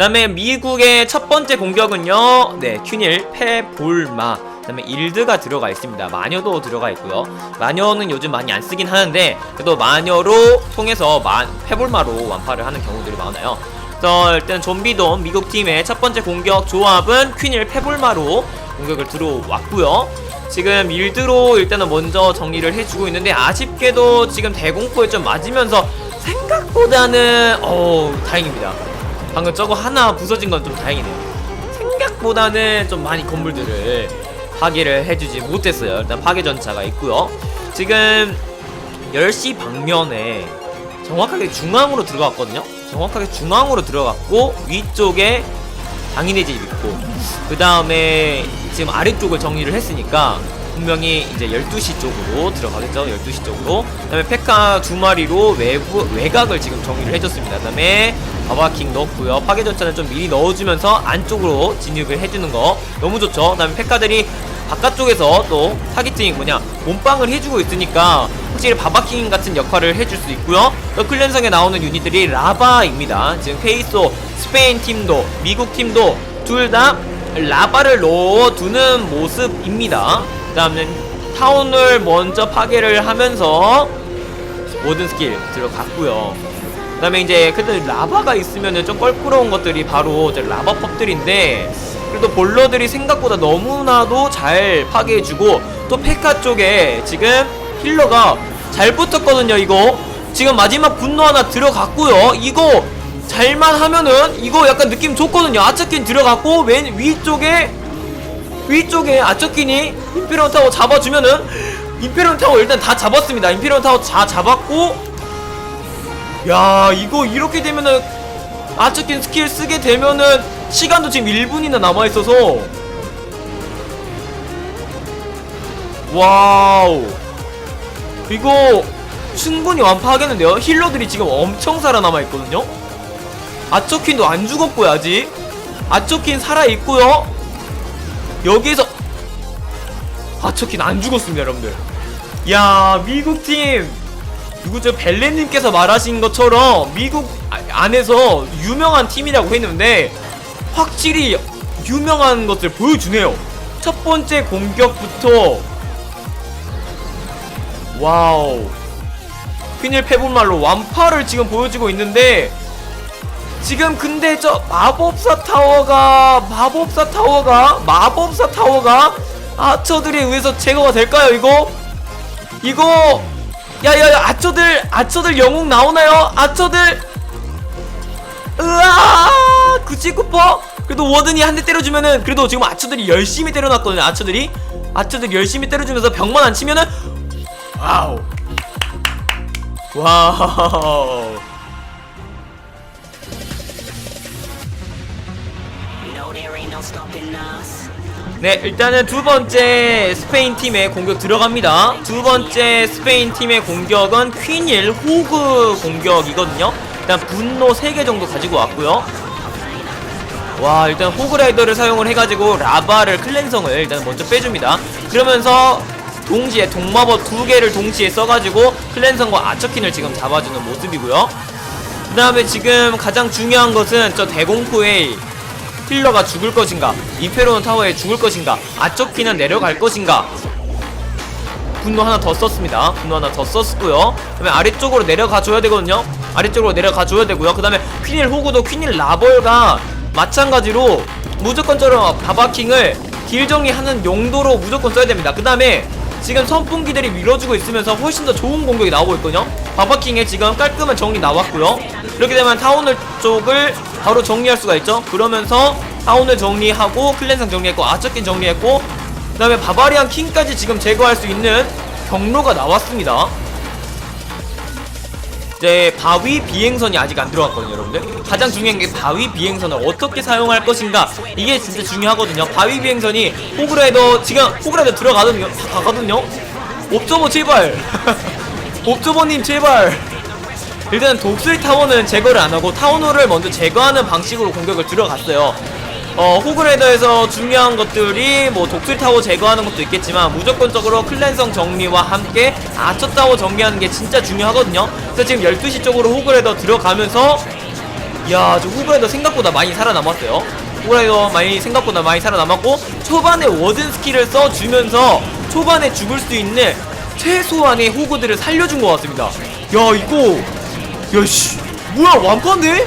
다음에 미국의 첫 번째 공격은요. 네, 큐닐, 페볼마. 그다음에 일드가 들어가 있습니다. 마녀도 들어가 있고요. 마녀는 요즘 많이 안 쓰긴 하는데 그래도 마녀로 통해서 마, 페볼마로 완파를 하는 경우들이 많아요. 그래서 일단 좀비돔 미국 팀의 첫 번째 공격 조합은 퀸일 페볼마로 공격을 들어왔고요. 지금 일드로 일단은 먼저 정리를 해주고 있는데 아쉽게도 지금 대공포에 좀 맞으면서 생각보다는 어 다행입니다. 방금 저거 하나 부서진 건 좀 다행이네요. 생각보다는 좀 많이 건물들을 파괴를 해주지 못했어요. 일단 파괴 전차가 있고요. 지금 10시 방면에 정확하게 중앙으로 들어갔거든요. 정확하게 중앙으로 들어갔고 위쪽에 장인의 집 있고 그 다음에 지금 아래쪽을 정리를 했으니까 분명히 이제 12시 쪽으로 들어가겠죠 12시 쪽으로 그 다음에 페카 두 마리로 외부, 외곽을 지금 정리를 해줬습니다 그 다음에 바바킹 넣었고요. 파괴전차는 좀 미리 넣어주면서 안쪽으로 진입을 해주는 거 너무 좋죠. 그 다음에 페카들이 바깥쪽에서 또 타깃팅이 뭐냐 몸빵을 해주고 있으니까 확실히 바바킹 같은 역할을 해줄 수 있고요. 또 클랜성에 나오는 유닛들이 라바입니다. 지금 페이소 스페인 팀도 미국 팀도 둘 다 라바를 넣어두는 모습입니다. 그 다음에 타운을 먼저 파괴를 하면서 모든 스킬 들어갔고요 그 다음에 이제 근데 라바가 있으면은 좀 껄끄러운 것들이 바로 이제 라바 펍들인데 그래도 볼러들이 생각보다 너무나도 잘 파괴해주고 또 페카 쪽에 지금 힐러가 잘 붙었거든요 이거. 지금 마지막 분노 하나 들어갔고요. 이거 잘만 하면은 이거 약간 느낌 좋거든요. 아차킨 들어갔고 맨 위쪽에 위쪽에 아처킨이 임페리온 타워 잡아주면은 임페리온 타워 일단 다 잡았습니다. 임페리온 타워 다 잡았고 야 이거 이렇게 되면은 아처킨 스킬 쓰게 되면은 시간도 지금 1분이나 남아있어서. 와우. 이거 충분히 완파하겠는데요? 힐러들이 지금 엄청 살아남아있거든요? 아처킨도 안 죽었고요 아직. 아처킨 살아있고요. 여기에서 아처킨 안 죽었습니다 여러분들. 야 미국팀 누구죠? 벨레님께서 말하신 것처럼 미국 아- 안에서 유명한 팀이라고 했는데 확실히 유명한 것을 보여주네요. 첫 번째 공격부터. 와우. 퀸일 페분말로 완파를 지금 보여주고 있는데 지금 근데 저 마법사 타워가 마법사 타워가 마법사 타워가 아처들에 의해서 제거가 될까요 이거? 이거 야야야 아처들 아처들 영웅 나오나요? 아처들! 으아! 99퍼? 그래도 워든이 한 대 때려주면은 그래도 지금 아처들이 열심히 때려놨거든요 아처들이. 아처들 열심히 때려주면서 벽만 안 치면은 와우. 와우 네, 일단은 두 번째 스페인 팀의 공격 들어갑니다. 두 번째 스페인 팀의 공격은 퀸일 호그 공격이거든요. 일단 분노 3개 정도 가지고 왔고요. 와, 일단 호그라이더를 사용을 해가지고 라바를 클랜성을 일단 먼저 빼줍니다. 그러면서 동시에 동마법 두 개를 동시에 써가지고 클랜성과 아처킨을 지금 잡아주는 모습이고요. 그 다음에 지금 가장 중요한 것은 저 대공포의 힐러가 죽을 것인가? 이페로는 타워에 죽을 것인가? 아초키는 내려갈 것인가? 분노 하나 더 썼습니다. 분노 하나 더 썼고요. 그 다음에 아래쪽으로 내려가 줘야 되거든요. 아래쪽으로 내려가 줘야 되고요. 그 다음에 퀸일 호구도 퀸일 라벌가 마찬가지로 무조건적으로 바바킹을 길 정리하는 용도로 무조건 써야 됩니다. 그 다음에 지금 선풍기들이 밀어주고 있으면서 훨씬 더 좋은 공격이 나오고 있거든요 바바킹에 지금 깔끔한 정리 나왔고요. 이렇게 되면 타운을 쪽을 바로 정리할 수가 있죠. 그러면서 타운을 정리하고 클랜성 정리했고 아처킨 정리했고 그 다음에 바바리안 킹까지 지금 제거할 수 있는 경로가 나왔습니다. 이제 바위 비행선이 아직 안 들어갔거든요 여러분들. 가장 중요한 게 바위 비행선을 어떻게 사용할 것인가. 이게 진짜 중요하거든요. 바위 비행선이 호그라이더 지금 호그라이더 들어가거든요. 가거든요. 옵저버 제발 옵저버님 제발 일단 독수리 타워는 제거를 안하고 타워노를 먼저 제거하는 방식으로 공격을 들어갔어요 어, 호그레더에서 중요한 것들이 뭐 독수리 타워 제거하는 것도 있겠지만 무조건적으로 클랜성 정리와 함께 아처 타워 정리하는 게 진짜 중요하거든요. 그래서 지금 12시 쪽으로 호그레더 들어가면서 야, 저 후가이더 생각보다 많이 살아남았어요. 후가이더 많이 생각보다 많이 살아남았고 초반에 워든 스킬을 써주면서 초반에 죽을 수 있는 최소한의 호구들을 살려준 것 같습니다. 야, 이거 야씨 뭐야 완판데?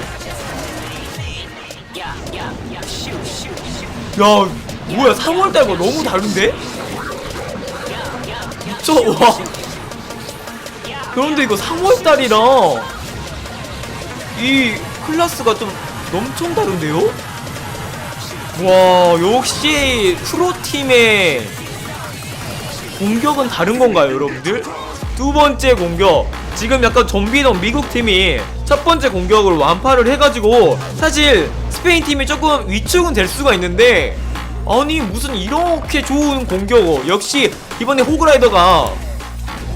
야 뭐야 3월달과 너무 다른데? 저 와. 그런데 이거 3월달이랑 이 클래스가 좀 엄청 다른데요? 와 역시 프로팀의 공격은 다른 건가요 여러분들? 두 번째 공격. 지금 약간 좀비던 미국 팀이 첫 번째 공격을 완파를 해가지고 사실 스페인 팀이 조금 위축은 될 수가 있는데 아니 무슨 이렇게 좋은 공격. 역시 이번에 호그라이더가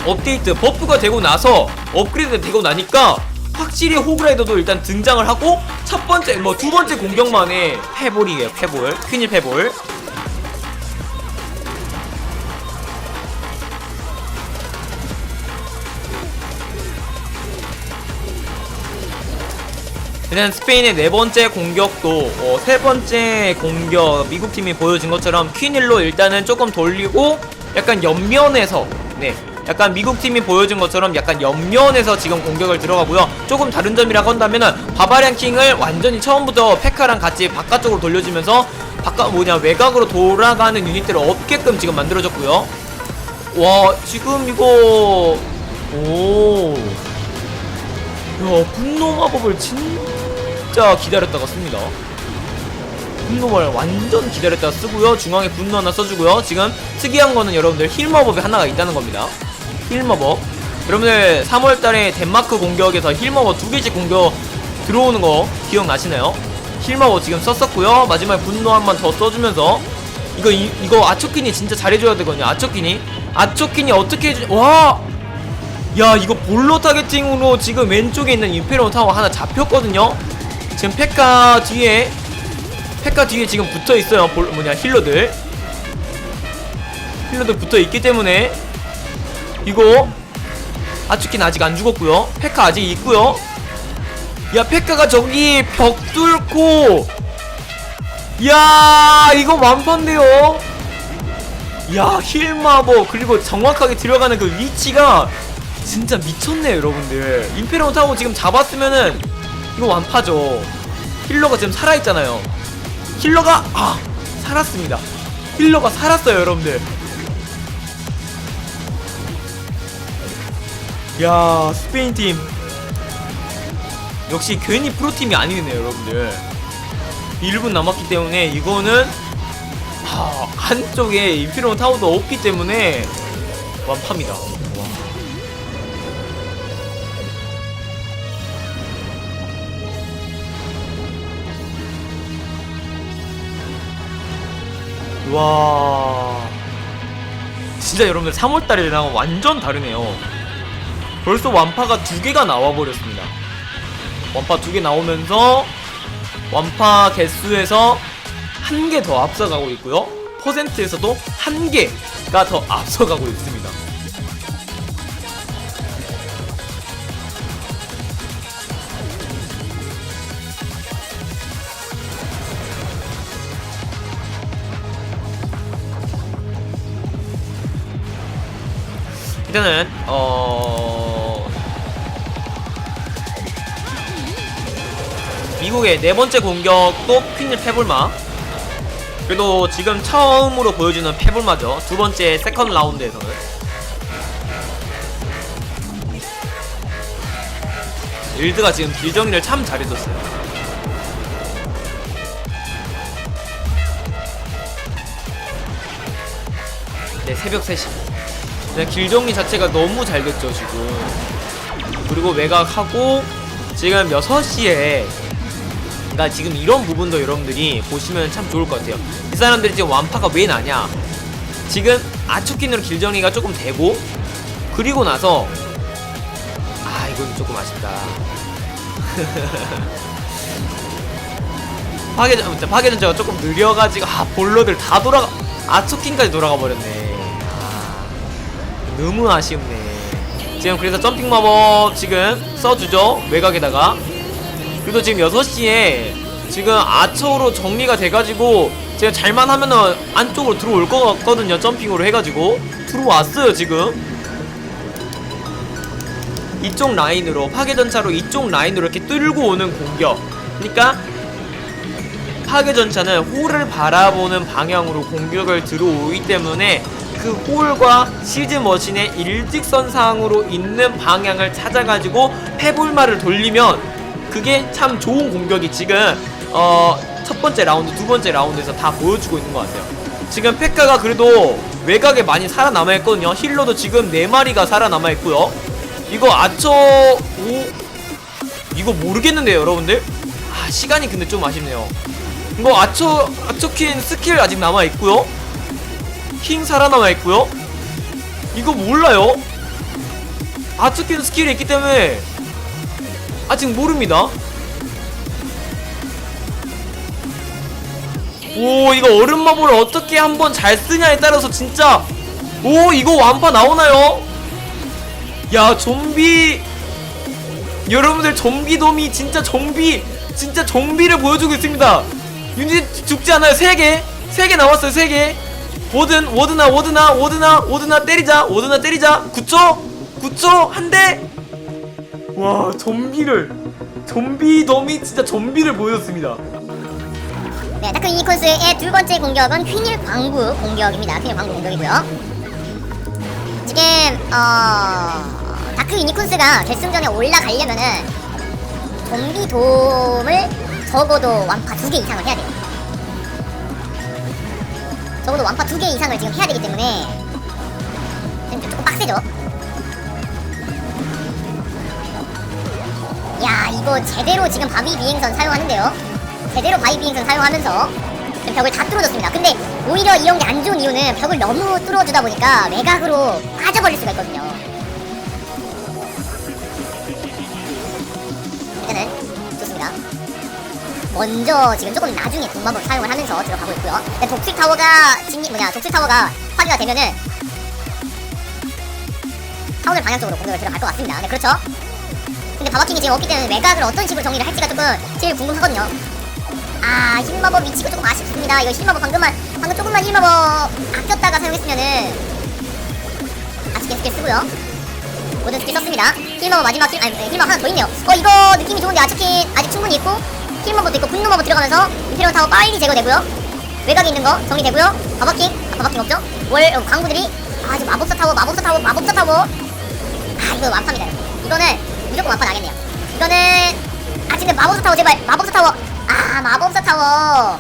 업데이트 버프가 되고 나서 업그레이드 되고 나니까 확실히 호그라이더도 일단 등장을 하고 첫 번째 뭐 두 번째 공격만에 패볼이에요 패볼. 퀸일 패볼 일단 스페인의 네 번째 공격도 어, 세 번째 공격 미국 팀이 보여준 것처럼 퀸일로 일단은 조금 돌리고 약간 옆면에서 네 약간 미국 팀이 보여준 것처럼 약간 옆면에서 지금 공격을 들어가고요. 조금 다른 점이라고 한다면은 바바리안 킹을 완전히 처음부터 페카랑 같이 바깥쪽으로 돌려주면서 바깥 뭐냐 외곽으로 돌아가는 유닛들을 없게끔 지금 만들어줬고요. 와 지금 이거 오 야, 분노 마법을 진짜 기다렸다가 씁니다. 분노를 완전 기다렸다가 쓰고요. 중앙에 분노 하나 써주고요. 지금 특이한 거는 여러분들 힐 마법이 하나가 있다는 겁니다. 힐 마법. 여러분들 3월달에 덴마크 공격에서 힐 마법 두 개씩 공격 들어오는 거 기억나시나요? 힐 마법 지금 썼었고요. 마지막에 분노 한 번 더 써주면서 이거 이, 이거 아초키니 진짜 잘해줘야 되거든요. 아초키니 아초키니 어떻게 해주? 와 야 이거 볼로 타겟팅으로 지금 왼쪽에 있는 임페리온 타워 하나 잡혔거든요? 지금 페카 뒤에 페카 뒤에 지금 붙어있어요. 볼 뭐냐 힐러들. 힐러들 붙어있기 때문에. 이거 아츠킨 아직 안 죽었고요. 페카 아직 있고요. 야 페카가 저기 벽 뚫고. 야 이거 완판데요? 야 힐마법. 그리고 정확하게 들어가는 그 위치가 진짜 미쳤네요 여러분들. 임페리온 타워 지금 잡았으면은 이거 완파죠. 힐러가 지금 살아있잖아요. 힐러가 아 살았습니다. 힐러가 살았어요 여러분들. 야 스페인 팀. 역시 괜히 프로팀이 아니네요 여러분들. 1분 남았기 때문에 이거는 아, 한쪽에 임페리온 타워도 없기 때문에 완파입니다 와. 진짜 여러분들 3월달이랑 완전 다르네요. 벌써 완파가 두 개가 나와버렸습니다. 완파 두 개 나오면서 완파 개수에서 한 개 더 앞서가고 있고요. 퍼센트에서도 한 개가 더 앞서가고 있습니다 일단은 어 미국의 네 번째 공격도 퀸을 페볼마. 그래도 지금 처음으로 보여주는 페볼마죠. 두 번째 세컨 라운드에서는. 일드가 지금 길 정리를 참 잘해줬어요. 네 새벽 3시 네, 길 정리 자체가 너무 잘 됐죠 지금. 그리고 외곽하고 지금 6시에 그러니까 지금 이런 부분도 여러분들이 보시면 참 좋을 것 같아요. 이 사람들이 지금 완파가 왜 나냐? 지금 아초킨으로 길 정리가 조금 되고 그리고 나서 아 이건 조금 아쉽다. 파괴전 파괴전자가 조금 느려가지고 아 볼러들 다 돌아가 아초킨까지 돌아가 버렸네. 아, 너무 아쉽네. 지금 그래서 점핑 마법 지금 써주죠 외곽에다가. 그리고 지금 6시에 지금 아처로 정리가 돼가지고 제가 잘만 하면은 안쪽으로 들어올 것 같거든요 점핑으로 해가지고. 들어왔어요 지금. 이쪽 라인으로 파괴전차로 이쪽 라인으로 이렇게 뚫고 오는 공격. 그러니까 파괴전차는 홀을 바라보는 방향으로 공격을 들어오기 때문에 그 홀과 시즈 머신의 일직선상으로 있는 방향을 찾아가지고 패불마를 돌리면 그게 참 좋은 공격이 지금 어, 첫 번째 라운드, 두 번째 라운드에서 다 보여주고 있는 것 같아요. 지금 페카가 그래도 외곽에 많이 살아남아 있거든요. 힐러도 지금 네 마리가 살아남아 있고요. 이거 아처 오 이거 모르겠는데요, 여러분들. 아 시간이 근데 좀 아쉽네요. 이거 아처 아처킨 스킬 아직 남아 있고요. 킹 살아남아 있고요. 이거 몰라요. 아처킨 스킬이 있기 때문에 아직 모릅니다. 오 이거 얼음 마법을 어떻게 한번 잘 쓰냐에 따라서 진짜 오 이거 완파 나오나요? 야 좀비 여러분들 좀비돔이 진짜 좀비 진짜 좀비를 보여주고 있습니다 유닛 죽지 않아요 3개 3개 남았어요 3개 워든 워드나 워드나 워드나 워드나 때리자 워드나 때리자 9초 9초 한대와 좀비를 좀비돔이 진짜 좀비를 보여줬습니다 네, 다크 유니콘스의 두 번째 공격은 휘닐 광부 공격입니다. 휘닐 광부 공격이고요. 지금 어 다크 유니콘스가 결승전에 올라가려면은 좀비 돔을 적어도 완파 두 개 이상을 해야 돼요. 적어도 완파 두 개 이상을 지금 해야 되기 때문에 좀 조금 빡세죠. 야 이거 제대로 지금 바비 비행선 사용하는데요. 제대로 바위 비행선 사용하면서 지금 벽을 다 뚫어줬습니다. 근데 오히려 이런 게 안 좋은 이유는 벽을 너무 뚫어주다 보니까 외곽으로 빠져버릴 수가 있거든요. 먼저 지금 조금 나중에 군마법 사용을 하면서 들어가고 있고요. 근데 독실 타워가 진기 뭐냐 독실 타워가 파괴가 되면은 타워를 방향 쪽으로 공격을 들어갈 것 같습니다. 네 그렇죠. 근데 바바킹이 지금 없기 때문에 외곽을 어떤 식으로 정리를 할지가 조금 제일 궁금하거든요. 아 힐마법 위치가 조금 아쉽습니다 이거 힐마법 방금만 방금 조금만 힐마법 아꼈다가 사용했으면은 아쉽게 스킬 쓰고요 모든 스킬 썼습니다 힐마법 마지막 힐 아니 네, 힐마법 하나 더 있네요 어 이거 느낌이 좋은데 아츠킨 아직 충분히 있고 힐마법도 있고 분노 마법 들어가면서 임페리온 타워 빨리 제거되고요. 외곽에 있는 거 정리되고요. 바바킹? 아 바바킹 없죠? 월 어, 광부들이 아 지금 마법사 타워 마법사 타워 마법사 타워. 아 이거 여러분. 이거는 무조건 완파 나겠네요. 이거는 아 근데 마법사 타워 제발. 마법사 타워. 아 마법사 타워.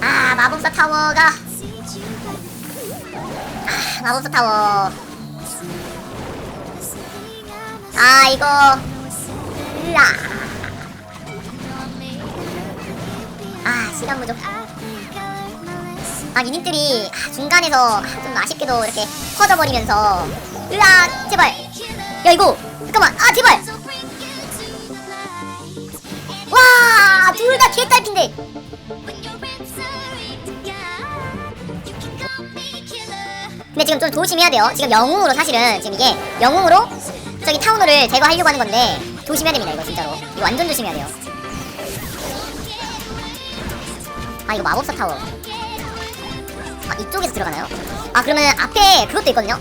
아 마법사 타워가. 아 마법사 타워. 아 이거. 으아 아 시간 부족 아 유닛들이 아, 중간에서 아, 좀 아쉽게도 이렇게 퍼져버리면서 으아 제발 야 이거 잠깐만 아 제발 와, 둘 다 개딸핀데. 근데 지금 좀 조심해야 돼요. 지금 영웅으로 사실은 지금 이게 영웅으로 저기 타운호를 제거하려고 하는 건데 조심해야 됩니다. 이거 진짜로. 이거 완전 조심해야 돼요. 아 이거 마법사 타워. 아 이쪽에서 들어가나요? 아 그러면 앞에 그것도 있거든요.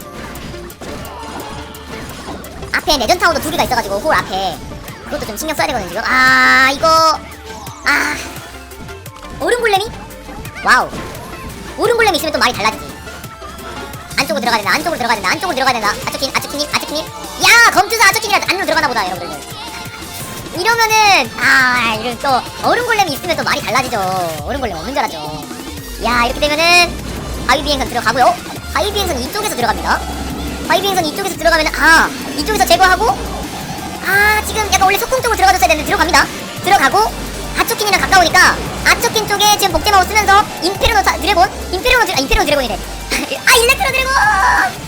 앞에 내전 타워도 두 개가 있어가지고 홀 앞에 그것도 좀 신경 써야 되거든요 지금. 아 이거 아. 오른 골렘이? 와우. 오른 골렘 있으면 또 말이 달라지지. 안쪽으로 들어가야 된다 안쪽으로 들어가야 된다 안쪽으로 들어가야 된다. 아츠킨 아츠킨님 아츠킨님 야 검투사 아츠킨이라 안으로 들어가나 보다 여러분들 이러면은 아 이런 또 얼음 골렘이 있으면 또 말이 달라지죠. 얼음 골렘 없는 줄 알았죠. 야 이렇게 되면은 바위 비행선 들어가고요. 바위 비행선 이쪽에서 들어갑니다. 바위 비행선 이쪽에서 들어가면은 아 이쪽에서 제거하고 아 지금 약간 원래 소금 쪽으로 들어가줬어야 되는데 들어갑니다. 들어가고 아초킨이랑 가까우니까 아초킨 쪽에 지금 복제마우 쓰면서 임페르노 자, 드래곤? 임페르노 드, 아 임페르노 드래곤이래. 아 일렉트로 드래곤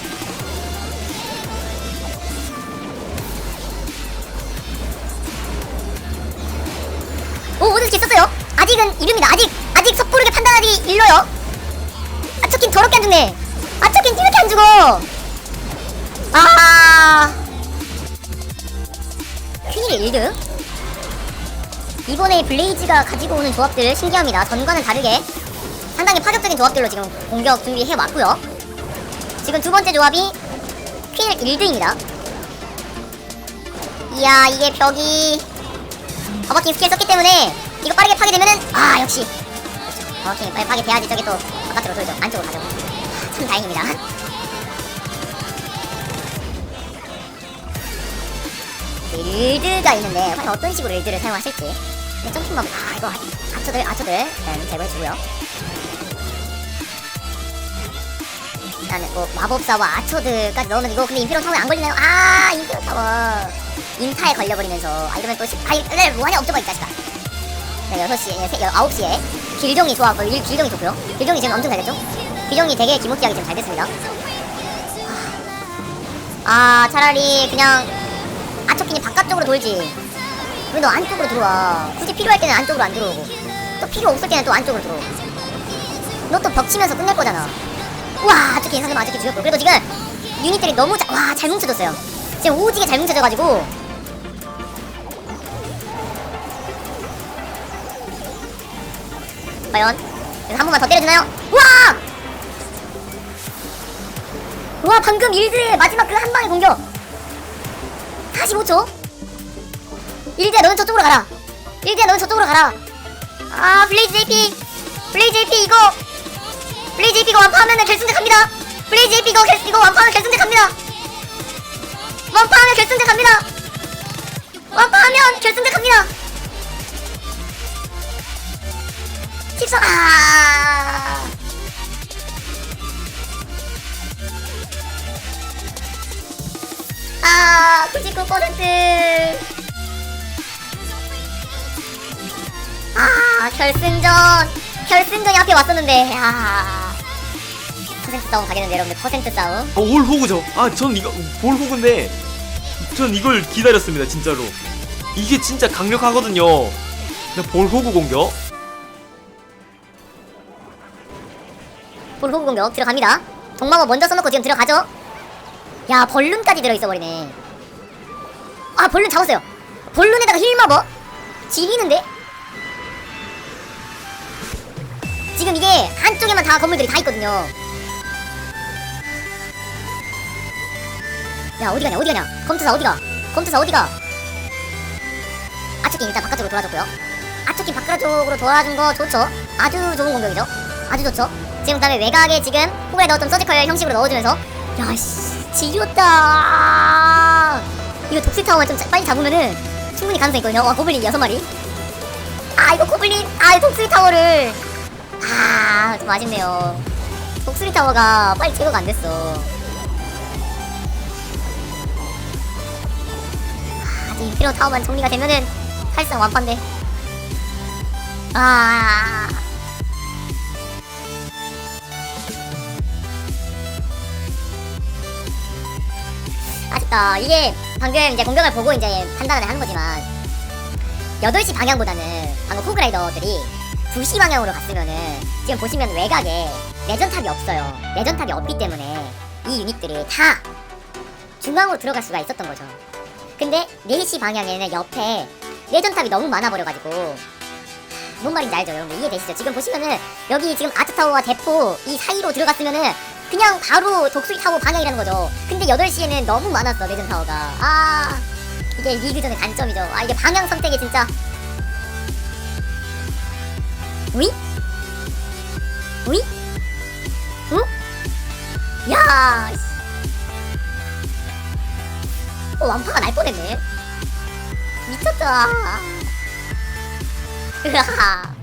오 오늘 스킬 썼어요 아직은 이릅니다 아직 아직 섣부르게 판단하기 일러요 아초킨 더럽게 안 죽네 아초킨 이렇게 안 죽어 아 퀸이 1등? 이번에 블레이즈가 가지고 오는 조합들 신기합니다. 전과는 다르게 상당히 파격적인 조합들로 지금 공격 준비해 왔고요. 지금 두 번째 조합이 퀸 1등입니다. 이야 이게 벽이 버버킹 스킬 썼기 때문에 이거 빠르게 파괴되면은 아 역시. 버버킹 빨리 파괴돼야지 저게 또 바깥으로 돌죠. 안쪽으로 가죠. 참 다행입니다. 릴드가 있는데 과연 어떤 식으로 릴드를 사용하실지. 네, 점핑만 아 이거 아처들 아처들 일단 제거해주고요. 일단은 뭐 마법사와 아처들까지 넣으면 이거 근데 인피로 타워에 안 걸리나요? 아 인피로 타워 인타에 걸려버리면서. 아 이러면 또 시, 아 이거 네, 뭐하냐 이 자식아. 네 6시에 9시에 길종이 좋아하고 일 길종이 좋고요 길종이 지금 엄청 잘 됐죠? 길종이 되게 기모티하게 지금 잘 됐습니다. 아 차라리 그냥 아초킨이 바깥쪽으로 돌지. 왜 너 안쪽으로 들어와? 굳이 필요할 때는 안쪽으로 안 들어오고. 또 필요 없을 때는 또 안쪽으로 들어오고 너또벽 치면서 끝낼 거잖아. 와 아초킨 상대방 아초킨 죽였고 그래도 지금 유닛들이 너무 자, 와, 잘 뭉쳐졌어요. 지금 오지게 잘 뭉쳐져가지고 과연? 한 번만 더 때려주나요? 와! 와 방금 일드의 마지막 그 한 방의 공격. 45초. 일드야 너는 저쪽으로 가라. 일드야 너는 저쪽으로 가라. 아 블레이즈 JP 블레이즈 JP 이거. 블레이즈 JP 이거 완파하면 결승전 갑니다. 블레이즈 JP 이거, 결, 이거 완파하면 결승전 갑니다. 완파하면 결승전 갑니다. 완파하면 결승전 갑니다 14 아... 아, 99%. 아, 결승전. 결승전이 앞에 왔었는데, 아. 퍼센트 싸움 가겠는데, 여러분들. 퍼센트 싸움. 어, 올 호구죠. 아, 전 이거 볼 호구인데 전 이걸 기다렸습니다, 진짜로. 이게 진짜 강력하거든요. 볼 호구 공격. 볼 호구 공격 들어갑니다. 동마법 먼저 써놓고 지금 들어가죠? 야, 벌룬까지 들어있어 버리네. 아, 벌룬 잡았어요. 벌룬에다가 힐마법? 지리는데? 지금 이게 한쪽에만 다 건물들이 다 있거든요. 야, 어디 가냐, 어디 가냐? 검투사 어디가? 검투사 어디가? 아초킨 일단 바깥쪽으로 돌아줬고요. 아초킨 바깥쪽으로 돌아준 거 좋죠? 아주 좋은 공격이죠? 아주 좋죠? 지금 그다음에 외곽에 지금 호구에 넣었던 서지컬 형식으로 넣어주면서. 야씨 지렸다. 이거 독스 타워만 좀 자- 빨리 잡으면은 충분히 가능성이 있거든요. 와 고블린 여섯 마리. 아 이거 고블린 아 독스 타워를. 아 좀 아쉽네요. 독수리 타워가 빨리 제거가 안 됐어. 아 이제 인피로 타워만 정리가 되면은 사실상 완판데 아 아쉽다. 이게 방금 이제 공격을 보고 이제 판단을 하는 거지만 8시 방향보다는 방금 호그라이더들이 2시 방향으로 갔으면은 지금 보시면 외곽에 내전탑이 없어요. 내전탑이 없기 때문에 이 유닛들이 다 중앙으로 들어갈 수가 있었던 거죠. 근데 4시 방향에는 옆에 내전탑이 너무 많아 버려가지고 뭔 말인지 알죠 여러분 이해되시죠? 지금 보시면은 여기 지금 아트타워와 대포 이 사이로 들어갔으면은 그냥 바로 독수리 타워 방향이라는 거죠 근데 8시에는 너무 많았어 레전 타워가 아 이게 리그전의 단점이죠 아 이게 방향 선택이 진짜 우이? 우이? 응? 야 씨. 어 완파가 날 뻔했네 미쳤다 으하